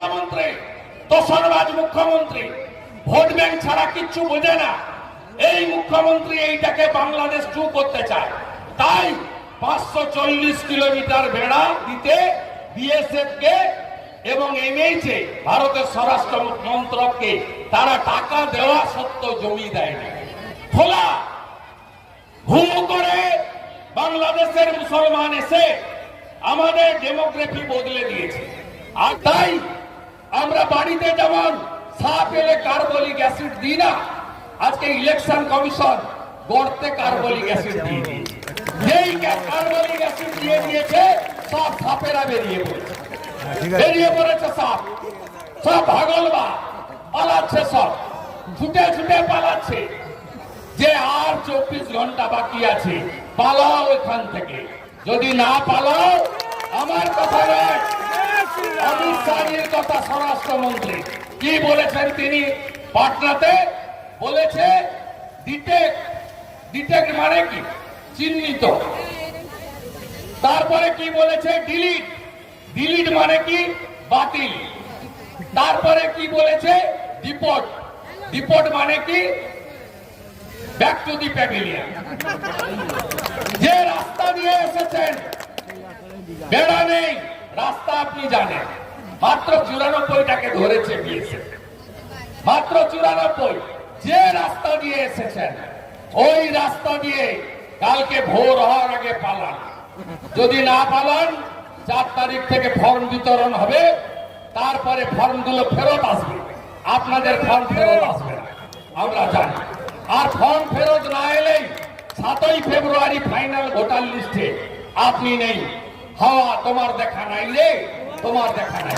মুখ্যমন্ত্রী, দোসরবাজ মুখ্যমন্ত্রী, vote bank ছাড়া কিচ্ছু বোঝে না। এই মুখ্যমন্ত্রী এইটাকে বাংলাদেশ টু করতে চায়। তাই পাঁচশো চল্লিশ কিলোমিটার বেড়া দিতে বিএসএফ কে এবং এমএইচে ভারতের স্বরাষ্ট্র মন্ত্রককে তারা টাকা দেওয়া সত্ত্বেও জমি দেয়নি খোলা। হু করে বাংলাদেশের মুসলমান এসে আমাদের ডেমোগ্রাফি বদলে দিয়েছে। আর তাই বাড়িতে যেমন সাপ এলে কার্বলিক অ্যাসিড দিই না, আজকে ইলেকশন কমিশন গড়তে কার্বলিক অ্যাসিড দিয়ে দিয়েছে। যেই কার্বলিক অ্যাসিড দিয়ে দিয়েছে, সব সাপেরা বেরিয়ে পড়েছে। বেরিয়ে পড়েছে সাপ। সব ভাগলবা, পালাচ্ছে সব। ছুটে ছুটে পালাচ্ছে। যে আর চব্বিশ ঘণ্টা বাকি আছে, পালাও এখান থেকে। যদি না পালাও, আমার কথা নয়। অমিত শাহের কথা স্বরাষ্ট্রমন্ত্রী। কি বলেছেন তিনি? পাটনাতে বলেছে মানে কি? চিহ্নিত। তারপরে কি বলেছে? ডিলিট। ডিলিট মানে কি? বাতিল। তারপরে কি বলেছে? ডিপোর্ট। ডিপোর্ট মানে কি? Back to the pavilion. যে রাস্তা দিয়ে এসেছেন, বেড়া নেই। রাস্তা আপনি জানেন। মাত্র চুরানব্বইটাকে ধরেছে বিএসএফ। মাত্র চুরানব্বই। যে রাস্তা দিয়ে এসেছেন, ওই রাস্তা দিয়ে কালকে ভোর হওয়ার আগে পালান। যদি না পালান, চার তারিখ থেকে ফর্ম বিতরণ হবে, তারপরে ফর্মগুলো ফেরত আসবে। আপনাদের ফর্ম ফেরত আসবে আমরা জানি। আর ফর্ম ফেরত না এলেই সাতই ফেব্রুয়ারি ফাইনাল ভোটার লিস্টে আপনি নেই। হাওয়া তোমার দেখা নাই রে, তোমার দেখা নাই।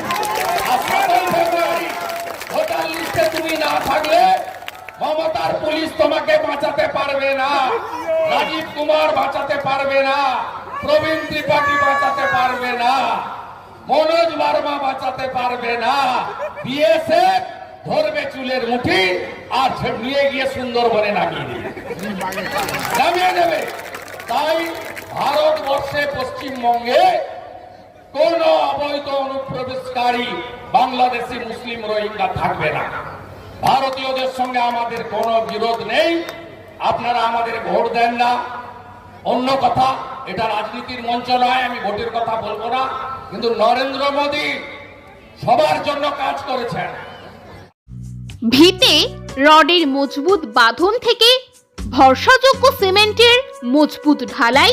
ভোটার লিস্টে তুমি না থাকলে মমতার পুলিশ তোমাকে বাঁচাতে পারবে না, রাজীব কুমার বাঁচাতে পারবে না, প্রবীণ ত্রিপাঠী বাঁচাতে পারবে না, মনোজ বার্মা বাঁচাতে পারবে না, বিএসএফ ধরবে চুলের মুঠি আর নিয়ে গিয়ে সুন্দরবনে নামিয়ে দেবে। নামিয়ে দেবে। তাই ভারতবর্ষে পশ্চিমবঙ্গে কোন অবৈধ অনুপ্রবেশকারী বাংলাদেশি মুসলিম রোহিঙ্গা থাকবে না। ভারতীয়দের সঙ্গে আমাদের কোনো বিরোধ নেই। আপনারা আমাদের ভোট দেন না। অন্য কথা, এটা রাজনীতির মঞ্চ নয়, আমি ভোটের কথা বলব না। কিন্তু নরেন্দ্র মোদী সবার জন্য কাজ করেছেন। ভিতে রডের মজবুত বাঁধন থেকে ভরসাযোগ্য সিমেন্টের মজবুত ঢালাই